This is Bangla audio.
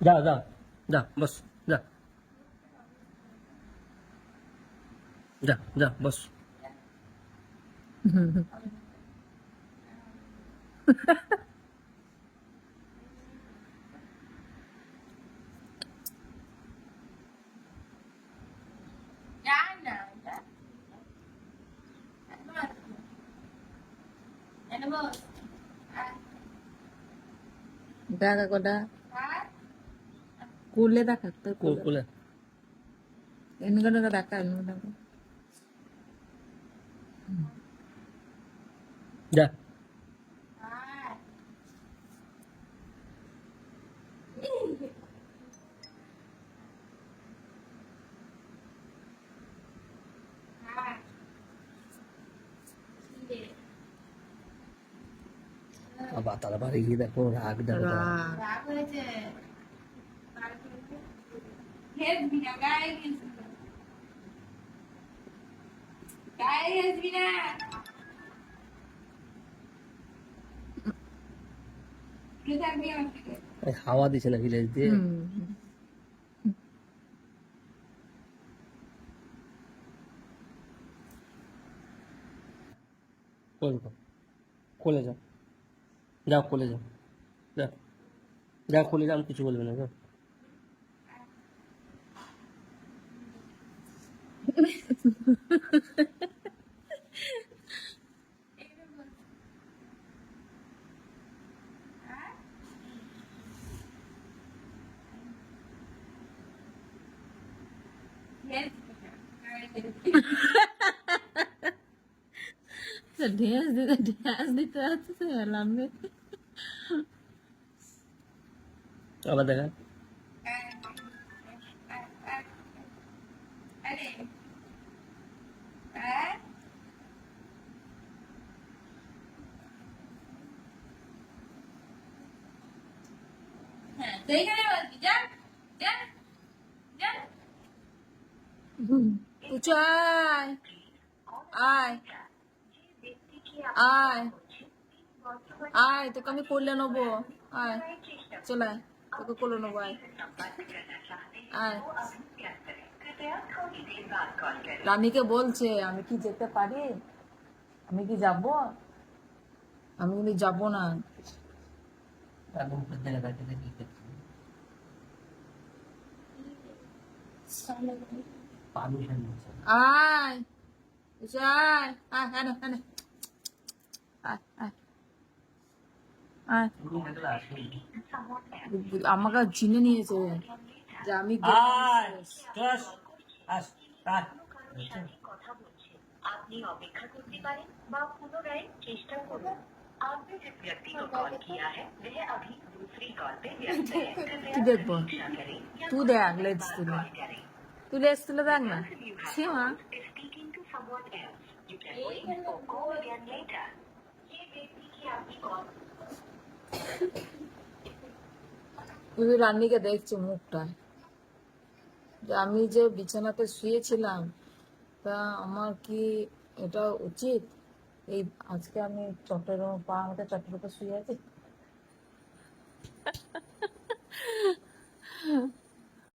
যা যা যা বস যা যা যা বস দেখা কটা কুলে দেখা তোর কোল কুলে কোলে ఎందుకంటే দেখা ఎందుకంటే যা বাবা তারা বাড়ি গিয়ে দেখো রাগ দেখো তারা। রাগ এই হাওয়া দিছে না ভিলেজ দিয়ে। কোলে যাও। কোলে যাও। যাও কোলে যাও। যা যা কোলে যাও আমি কিছু বলবে না যাও। കിടക്കണേ dance, did the dance, did that to say, I dance, it. Apa? আমি করলে নেব আয় চলে আয় তোকে করলে নেব আয় আয় রানীকে বলছে আমি কি যেতে পারি আমি কি যাব আমি যাব না তারপর উপর আসবেই। আমাকে চিনে নিয়েছে যে আমি আপনি অপেক্ষা করতে পারেন বা পুনরায় চেষ্টা করুন। आपने जिस व्यक्ति को कॉल किया है वह अभी दूसरी कॉल पे व्यस्त है कृपया কি দেখবো प्रतीक्षा करें या তুই দেখ লেজ তুলে कॉल करें তুই লেজ তুলে দেখ না সীমা is speaking to someone else. You can wait or call again later. ये व्यक्ति की आपकी कॉल তুই রান্নিকে দেখছে মুখটা যে আমি যে বিছানাতে শুয়েছিলাম তা আমার কি এটা উচিত এই আজকে আমি চট্টগ্রাম পা আমাকে উপর শুয়ে আছি।